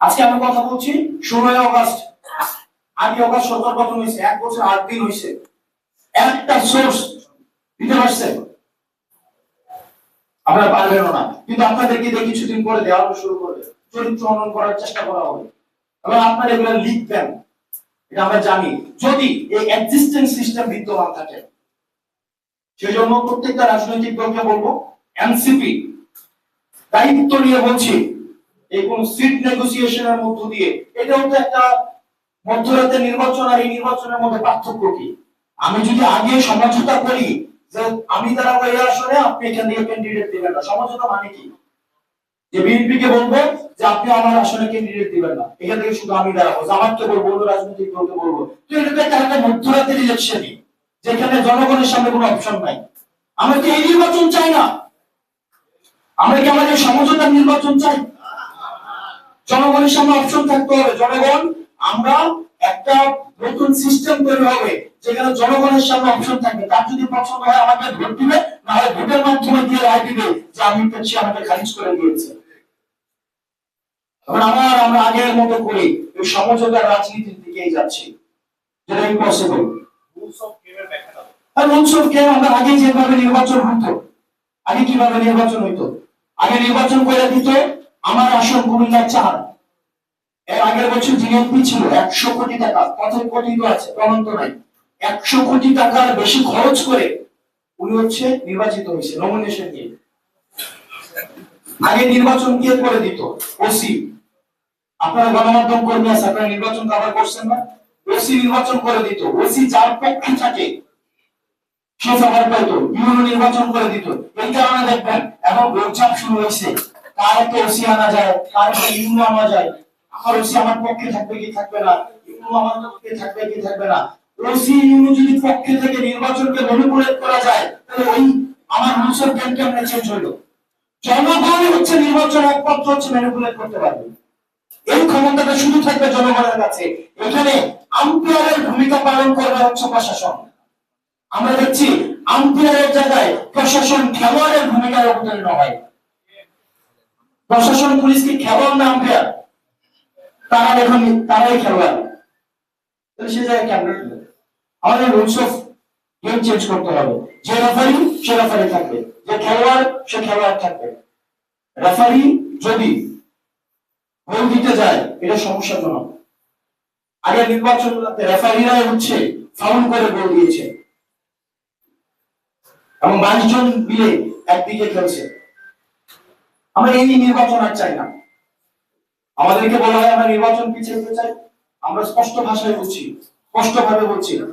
আজকে আমি কথা বলছি ষোলোই অগস্ট। আটই অগস্ট সরকার গঠন হয়েছে, এক বছর আট দিন হয়েছে। একটা সোর্স দিতে পারছে আপনারা পারবেন না। কিন্তু আপনাদেরকে দিয়ে কিছুদিন পরে দেওয়া শুরু করবে। চরিত্র হনন করার চেষ্টা করা হবে। এবং আপনারা এগুলো লিখবেন। এটা আমরা জানি। যদি এই এক্সিস্টেন্স সিস্টেম বিদ্যমান থাকে সেই জন্য প্রত্যেকটা রাজনৈতিক দলকে বলব এনসিপি দায়িত্ব নিয়ে বলছি। এই কোন সিট নেগোসিয়েশনের মধ্য দিয়ে, এটাও তো একটা মধ্যরাতে নির্বাচন আর এই নির্বাচনের মধ্যে পার্থক্য কি? আমি যদি আগে সমঝোতা করি যে আমি দ্বারা এই আসনে আপনি এখান থেকে ক্যান্ডিডেট দিবেন না, সমঝোতা মানে কি? যে বিএনপি কে বলব যে আপনি আমার আসনে ক্যান্ডিডেট দিবেন না, এখান থেকে শুধু আমি দাঁড়াবো জামাতকে বলব, অন্য রাজনৈতিক দলকে বলব। তো এটা তো একটা মধ্যরাতের ইলেকশনই যেখানে জনগণের সামনে কোনো অপশন নাই। আমরা কি এই নির্বাচন চাই না? আমরা কি আমাদের সমঝোতার নির্বাচন চাই? জনগণের সামনে অপশন থাকতে হবে। জনগণ আমরা একটা নতুন সিস্টেম তৈরি হবে যেখানে জনগণের সামনে অপশন থাকবে। তার যদি পছন্দ হয় আমাকে ভোট দিবে না হয় ভোটের মাধ্যমে দিয়ে রায় দিবে যে আমি পেয়েছি আমাকে খারিজ করে দিয়েছে। এখন আবার আমরা আগের মতো করে এই সমঝোতার রাজনীতির দিকেই যাচ্ছি। যেটা ইম্পসিবল রুলস অফ কে আমরা আগে যেভাবে নির্বাচন হতো আগে কীভাবে নির্বাচন হইতো? আগে নির্বাচন করে দিত আমার আসন কুমিল্লা চার এর আগের বছর জিএনপি ছিল একশো কোটি টাকা কত কোটি আছে প্রমাণ তো নাই। একশো কোটি টাকার বেশি খরচ করে উনি হচ্ছে নির্বাচিত হয়েছে নমিনেশন দিয়ে আগে নির্বাচন কে করে দিত? ওসি আপনারা গণমাধ্যম কর্মী আছে, আপনারা নির্বাচন কভার করছেন না? ওসি নির্বাচন করে দিত। ওসি যার পক্ষে থাকে, সে সবার পাইতো ইউনো নির্বাচন করে দিত। এই কারণে দেখবেন, এখন গোলচাপ শুরু হয়েছে। কার একটা ওসি আনা যায়, কার একটা ইউনো আনা যায়। আমার ওসি আমার পক্ষে থাকবে কি থাকবে না? ইউনো আমার পক্ষে থাকবে কি থাকবে না? ওসি ইউনো যদি পক্ষে থেকে নির্বাচনকে করা যায়, তাহলে ওই আমার রুলসের গেম কেমনে চেঞ্জ হইল। জনগণই হচ্ছে নির্বাচন একমাত্র হচ্ছে ম্যানিপুলেট করতে পারবে। এই ক্ষমতাটা শুধু থাকবে জনগণের কাছে। এখানে আম্পায়ারের ভূমিকা পালন করবে হচ্ছে প্রশাসন। আমরা দেখছি আম্পায়ারের জায়গায় প্রশাসন খেলোয়াড়ের ভূমিকায় অবতীর্ণ হয়। প্রশাসন পুলিশ কি খেলোয়াড় না তারা দেখুন তারাই খেলোয়াড় সে জায়গায় আমাদের রুলস অফ গেম চেঞ্জ করতে হবে। যে রেফারি সে রেফারি থাকবে। যে খেলোয়াড়, সে খেলোয়াড় থাকবে। রেফারি যদি গোল দিতে যায়, এটা সমস্যাজনক আগে নির্বাচন রেফারিরাই হচ্ছে ফাউল করে গোল দিয়েছে। এবং বাইশ জন মিলে একদিকে খেলছে। আমরা এই নির্বাচন আর চাই না। আমাদেরকে বলা হয় আমরা নির্বাচন পিছিয়ে চাই। আমরা স্পষ্ট ভাষায় বলছি স্পষ্ট ভাবে বলছি।